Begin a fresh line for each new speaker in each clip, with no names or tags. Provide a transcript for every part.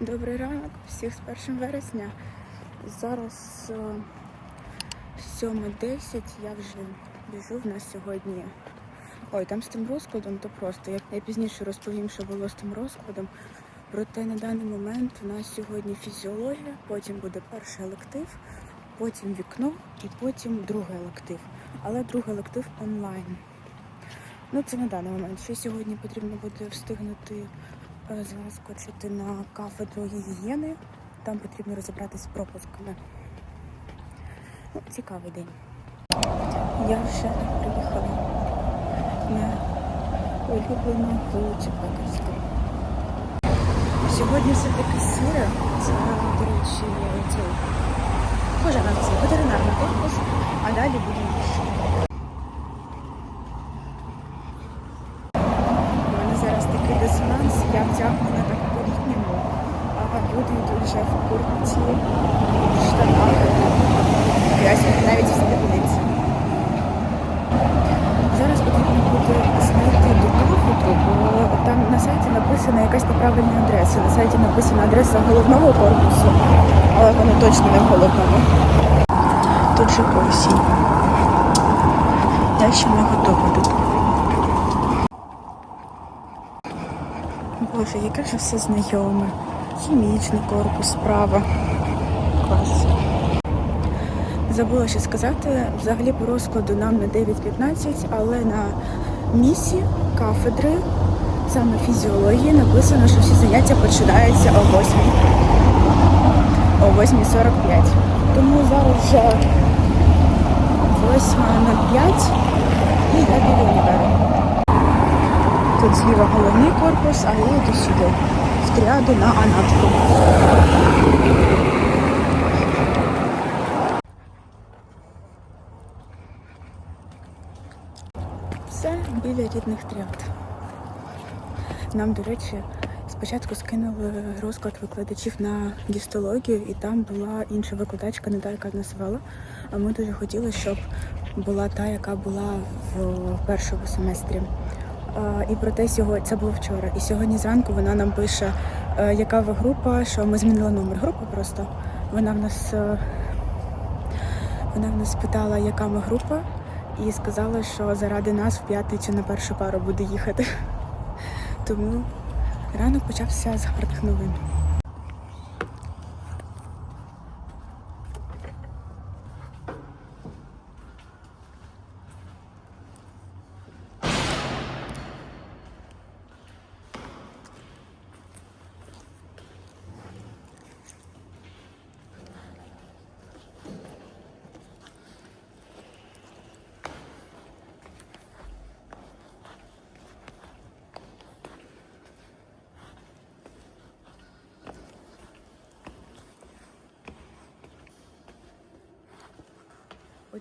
Добрий ранок, всіх з 1 вересня. Зараз е, 7.10, я вже біжу. В нас сьогодні. Ой, там з тим розкладом, то просто. Я, я пізніше розповім, що було з тим розкладом. Проте на даний момент у нас сьогодні фізіологія, потім буде перший електив, потім вікно і потім другий електив. Але другий електив онлайн. Ну, це на даний момент. Ще сьогодні потрібно буде встигнути е, заскочити на кафедру гігієни. Там потрібно розібратися з пропусками. Ну, цікавий день. Я вже приїхала на улюблену вулицю Пекарську. Сьогодні все таки сіре. Це, до речі, цей це ветеринарний корпус, а далі буде інше. У мене зараз такий дисонанс, я вдягнена так по-літньому, а люди йдуть вже в куртці, в штанах, я сьогодні навіть в спідниці. Зараз потрібно буде знайти до кафедру, бо там на сайті написана якась неправильна адреса. На сайті написана адреса головного корпусу, але вона точно не в головному. Тут же осінь. Я ще не готова того. Боже, яке ж все знайоме. Хімічний корпус справа. Клас. Забула ще сказати, взагалі по розкладу нам на 9.15, але на місі кафедри, саме фізіології, написано, що всі заняття починаються о 8. О 8.45. Тому зараз вже 8.05 і я біля універу. Тут зліва головний корпус, а я йду сюди, в тріаду на анатку. Все біля рідних тріад. Нам, до речі, спочатку скинули розклад викладачів на гістологію, і там була інша викладачка, не та, яка нас. А ми дуже хотіли, щоб була та, яка була в першому семестрі. І проте сьогодні це було вчора. І сьогодні зранку вона нам пише, е, яка ви група, що ми змінили номер групи просто. Вона в нас е, вона в нас питала, яка ми група, і сказала, що заради нас в п'ятницю на першу пару буде їхати. Тому ранок почався з гарних новин.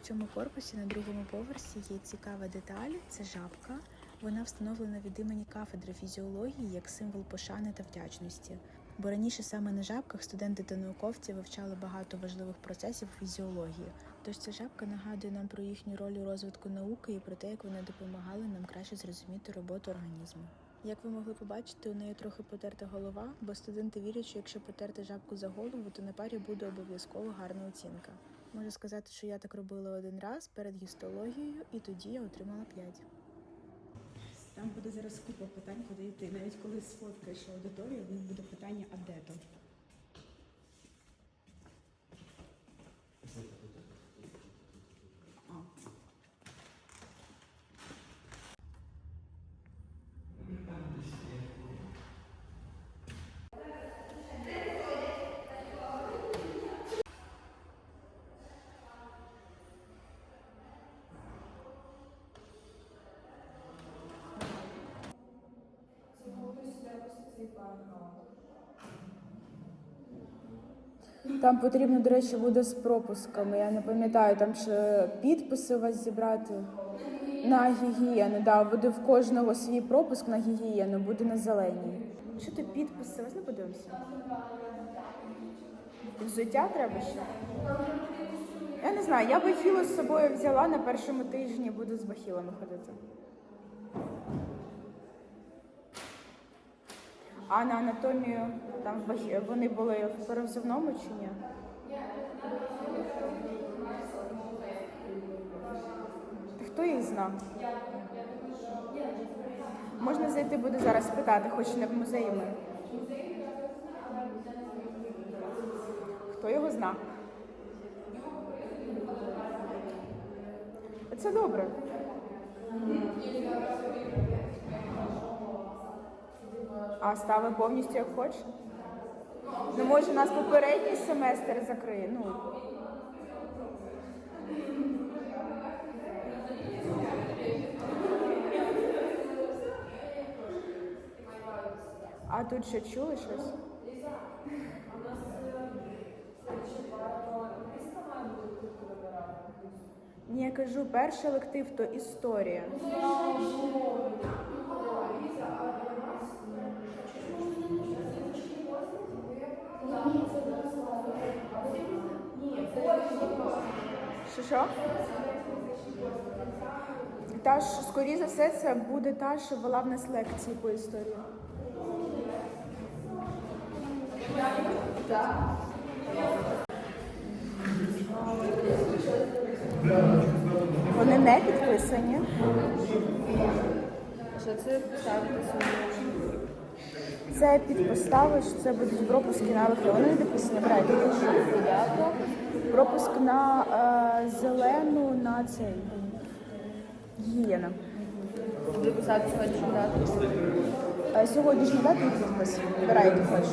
Цьому корпусі на другому поверсі є цікава деталь це жабка. Вона встановлена від імені кафедри фізіології як символ пошани та вдячності. Бо раніше саме на жабках студенти та науковці вивчали багато важливих процесів фізіології. Тож ця жабка нагадує нам про їхню роль у розвитку науки і про те, як вони допомагали нам краще зрозуміти роботу організму. Як ви могли побачити, у неї трохи потерта голова, бо студенти вірять, що якщо потерти жабку за голову, то на парі буде обов'язково гарна оцінка. Можу сказати, що я так робила один раз перед гістологією, і тоді я отримала 5.
Там буде зараз купа питань, куди йти. Навіть коли сфоткаєш аудиторію, в буде питання, а де то? А.
Там потрібно, до речі, буде з пропусками. Я не пам'ятаю, там ще підписи у вас зібрати на гігієну. Да, буде в кожного свій пропуск на гігієну, буде на зеленій. Що ти підписи? Ось не подивимося. Взуття треба ще? Я не знаю, я бахілу з собою взяла на першому тижні, буду з бахілами ходити. А на анатомію там вони були в перевзивному чи ні? Хто їх знав? Можна зайти буде зараз спитати, хоч не в музеї ми. Хто його зна? Це добре. А стави повністю як хочеш? Ну, може, нас попередній семестр закриє. Ну. А тут що чули щось? Ні, я кажу, перший лектив то історія. Що що? Та ж, скоріше за все, це буде та, що вела в нас лекції по історії. Вони не підписані.
Що це ставити собі?
Це це будуть пропуски на не підписані, брайте. Пропуск на е, зелену на цей. Гієна.
Виписати сьогоднішню дату.
Е, Сьогоднішня дата і підпис. Вибирай, який хочеш.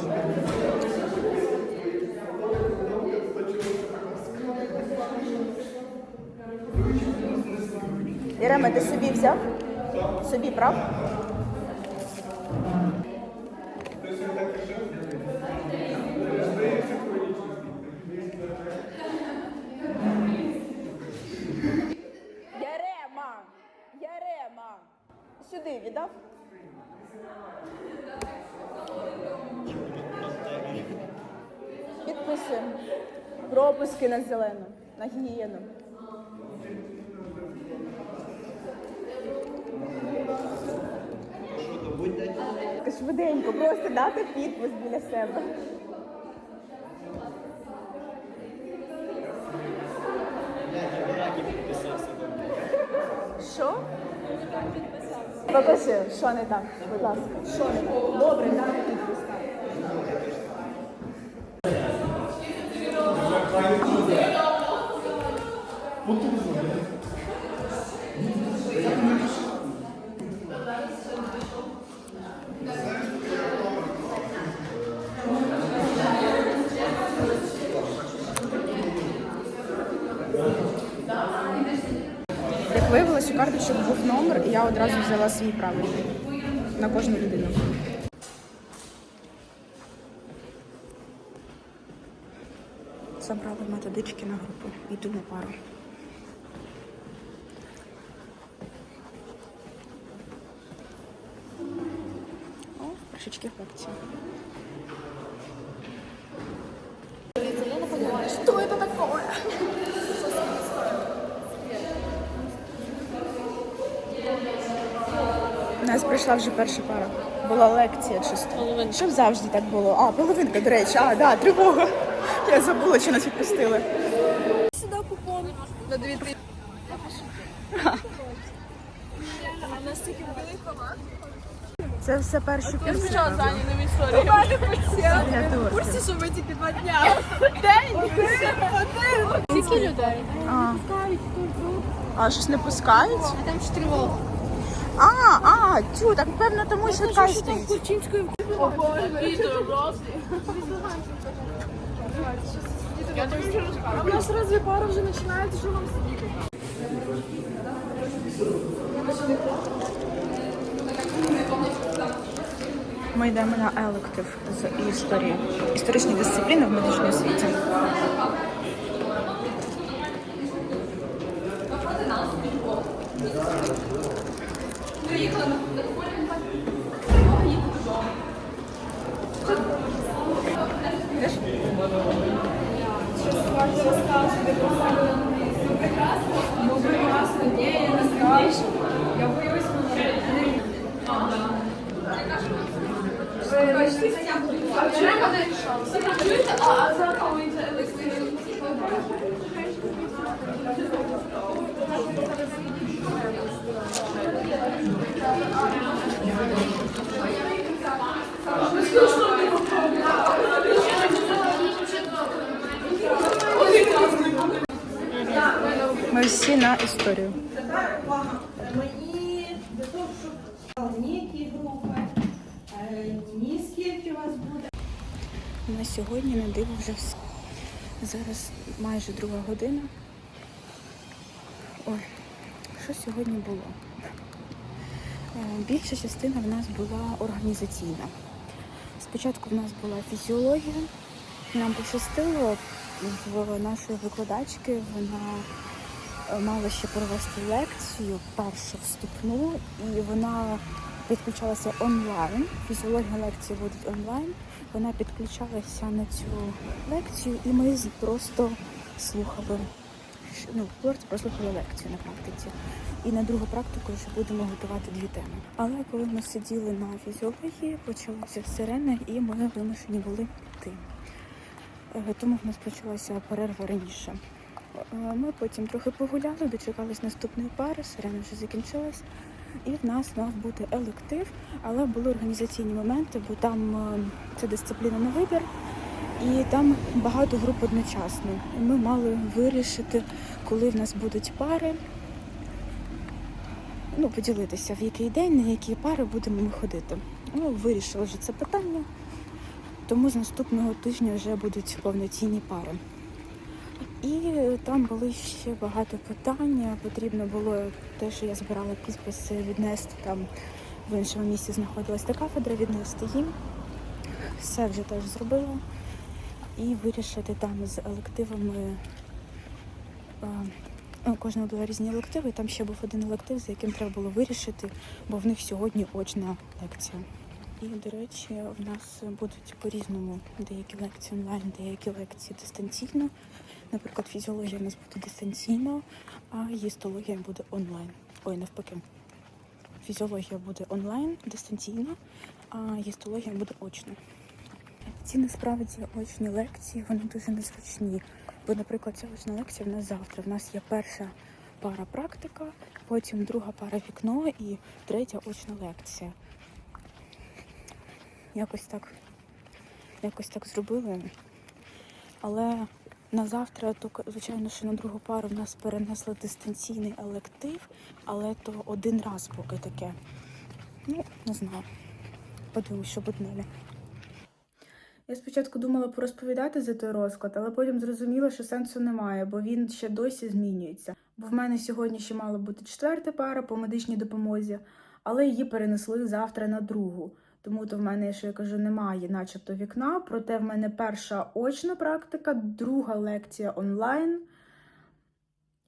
Ірема, ти собі взяв? Собі прав? Сюди віддав? Підписуємо. Пропуски на зелену, на гігієну. Швиденько, просто дати підпис біля себе. Що? Покажи, що не так, будь ласка. Що не так? Добре, так. Як виявилося, у карточок був номер, і я одразу взяла свій правильний на кожну людину. Забрали методички на групу. Йду на пару. О, трошечки флекції. Что это такое? Нас прийшла вже перша пара. Була лекція чисто. Щоб завжди так було. А, половинка, до речі, а, да, тривога. Я забула, чи нас відпустили.
Сюди купон на дві тільки велика
Це все перші
Я
курси.
спочатку
правда?
Зані нові історії.
Я
В
теж.
курсі, що ми тільки два дня. День! Один! Скільки людей?
А,
Пускають тут.
а щось не пускають?
А там ж тривога.
А, а, чу, так певно тому швидка і стоїть.
Кульчинською А у нас разве пара вже починається, що нам сидіти?
Ми йдемо на електив з історії. Історичні дисципліни в медичній освіті. Thank you приїхала на колінка, тривога їду додому.
Ну прекрасно, ні, я не страшно. Я боюсь, а за кого
ми всі на історію.
Мені для того, щоб ніякі групи, ні скільки у вас буде.
На сьогодні на диво вже вс- зараз майже друга година. Ой, що сьогодні було? Більша частина в нас була організаційна. Спочатку в нас була фізіологія. Нам пощастило в нашої викладачки. Вона е, мала ще провести лекцію, першу вступну, і вона підключалася онлайн. Фізіологія лекції буде онлайн. Вона підключалася на цю лекцію, і ми просто слухали. Ну, просто прослухали лекцію на практиці. І на другу практику вже будемо готувати дві теми. Але коли ми сиділи на фізіології, почалася сирена, і ми вимушені були йти. Е, Тому в нас почалася перерва раніше. Е, Ми потім трохи погуляли, дочекались наступної пари, сирена вже закінчилась. І в нас мав бути електив, але були організаційні моменти, бо там е, це дисципліна на вибір, і там багато груп одночасно. Ми мали вирішити, коли в нас будуть пари, ну, поділитися, в який день, на які пари будемо ми ходити. Ну, вирішили вже це питання, тому з наступного тижня вже будуть повноцінні пари. І там були ще багато питань. Потрібно було те, що я збирала підписи, віднести там в іншому місці знаходилась та кафедра, віднести їм. Все вже теж зробила. І вирішити там з елективами. е, ну, У кожного були різні елективи, і там ще був один електив, за яким треба було вирішити, бо в них сьогодні очна лекція. І, до речі, в нас будуть по-різному деякі лекції онлайн, деякі лекції дистанційно. Наприклад, фізіологія в нас буде дистанційно, а гістологія буде онлайн. Ой, навпаки. Фізіологія буде онлайн, дистанційно, а гістологія буде очно. Ці насправді очні лекції, вони дуже незручні. Бо, наприклад, ця очна лекція в нас завтра. В нас є перша пара практика, потім друга пара вікно і третя очна лекція. Якось так, якось так зробили. Але на завтра, то звичайно, що на другу пару в нас перенесли дистанційний електив, але то один раз поки таке. Ну, не знаю. Подивимось, що буде далі. Я спочатку думала порозповідати за той розклад, але потім зрозуміла, що сенсу немає, бо він ще досі змінюється. Бо в мене сьогодні ще мала бути четверта пара по медичній допомозі, але її перенесли завтра на другу. Тому то в мене, що я кажу, немає, начебто вікна. Проте в мене перша очна практика, друга лекція онлайн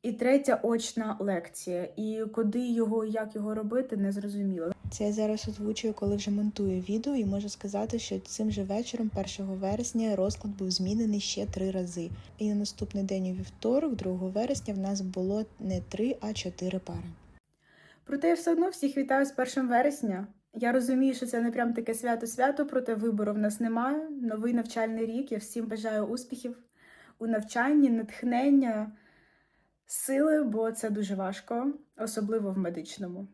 і третя очна лекція. І куди його, як його робити, не зрозуміло.
Це я зараз озвучую, коли вже монтую відео, і можу сказати, що цим же вечором, 1 вересня, розклад був змінений ще три рази. І на наступний день у вівторок, 2 вересня, в нас було не три, а чотири пари.
Проте я все одно всіх вітаю з 1 вересня. Я розумію, що це не прям таке свято-свято, проте вибору в нас немає. Новий навчальний рік. Я всім бажаю успіхів у навчанні, натхнення, сили, бо це дуже важко, особливо в медичному.